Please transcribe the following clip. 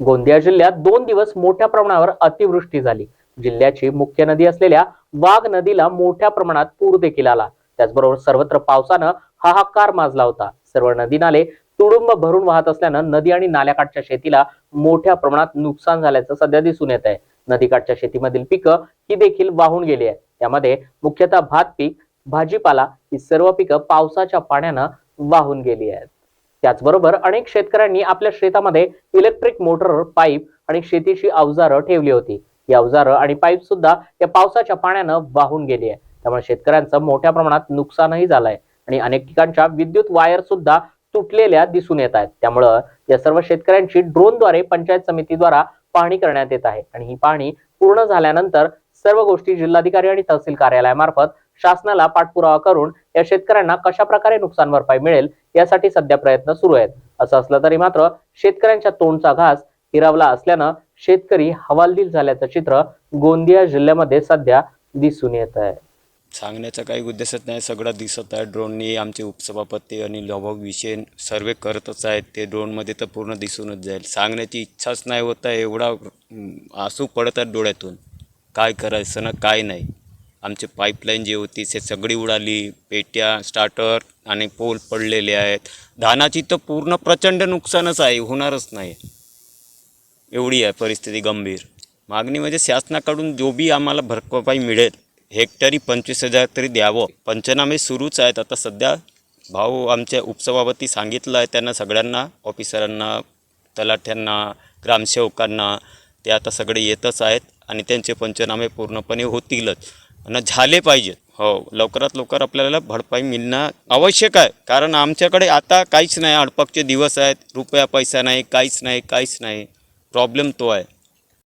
गोंदिया जिल्ह्यात दोन दिवस मोठ्या प्रमाणावर अतिवृष्टी झाली. जिल्ह्याची मुख्य नदी असलेल्या वाघ नदीला मोठ्या प्रमाणात पूर देखील आला. त्याचबरोबर सर्वत्र पावसानं हाहाकार माजला होता. सर्व नदी नाले तुडुंब भरून वाहत असल्यानं नदी आणि नाल्याकाठच्या शेतीला मोठ्या प्रमाणात नुकसान झाल्याचं सध्या दिसून येत आहे. नदीकाठच्या शेतीमधील पिकं ही देखील वाहून गेली आहे त्यामध्ये मुख्यतः भात पीक भाजीपाला ही सर्व पिकं पावसाच्या पाण्यानं वाहून गेली आहेत. त्याचबरोबर अनेक शेतकऱ्यांनी आपल्या शेतामध्ये इलेक्ट्रिक मोटर पाईप आणि शेतीची अवजारं ठेवली होती. ही अवजारं आणि पाईप सुद्धा या पावसाच्या पाण्यानं वाहून गेली आहे. त्यामुळे शेतकऱ्यांचं मोठ्या प्रमाणात नुकसानही झालंय. आणि अनेक ठिकाणच्या विद्युत वायर सुद्धा तुटलेल्या दिसून येत आहेत. त्यामुळं या सर्व शेतकऱ्यांची ड्रोनद्वारे पंचायत समितीद्वारा पाहणी करण्यात येत आहे. आणि ही पाहणी पूर्ण झाल्यानंतर सर्व गोष्टी जिल्हाधिकारी आणि तहसील कार्यालयामार्फत शासनाला पाठपुरावा करून या शेतकऱ्यांना कशा प्रकारे नुकसान भरपाई मिळेल यासाठी सध्या प्रयत्न सुरू आहेत. असं असलं तरी मात्र शेतकऱ्यांच्या तोंडचा घास हिरावला असल्यानं शेतकरी हवालदिल झाल्याचं चित्र गोंदिया जिल्ह्यामध्ये सध्या दिसून येत आहे. सांगण्याचा काही उद्देशच नाही सगळं दिसत आहे. ड्रोननी आमचे उपसभापती आणि लवभाग विषय सर्वे करतच आहेत. ते ड्रोनमध्ये तर पूर्ण दिसूनच जाईल. सांगण्याची इच्छाच नाही होत आहे. एवढा आसू पडत आहेत डोळ्यातून. काय करायचं ना काय नाही. आमची पाईपलाईन जी होती ते सगळी उडाली. पेट्या स्टार्टर आणि पोल पडलेले आहेत. धानाची तर पूर्ण प्रचंड नुकसानच आहे होणारच नाही. एवढी आहे परिस्थिती गंभीर. मागणी म्हणजे शासनाकडून जो बी आम्हाला भरपाई मिळेल हेक्टरी पंचवीस हजार तरी द्यावं. पंचनामे सुरूच आहेत. आता सध्या भाऊ आमच्या उपसभापती सांगितलं आहे त्यांना सगळ्यांना ऑफिसरांना तलाठ्यांना ग्रामसेवकांना ते आता सगळे येतच आहेत आणि त्यांचे पंचनामे पूर्णपणे होतीलच. आणि झाले पाहिजेत हो. लवकरात लवकर आपल्याला भरपाई मिळणं आवश्यक आहे. कारण आमच्याकडे आता काहीच नाही. अडपकचे दिवस आहेत. रुपया पैसा नाही काहीच नाही काहीच नाही. प्रॉब्लेम तो आहे.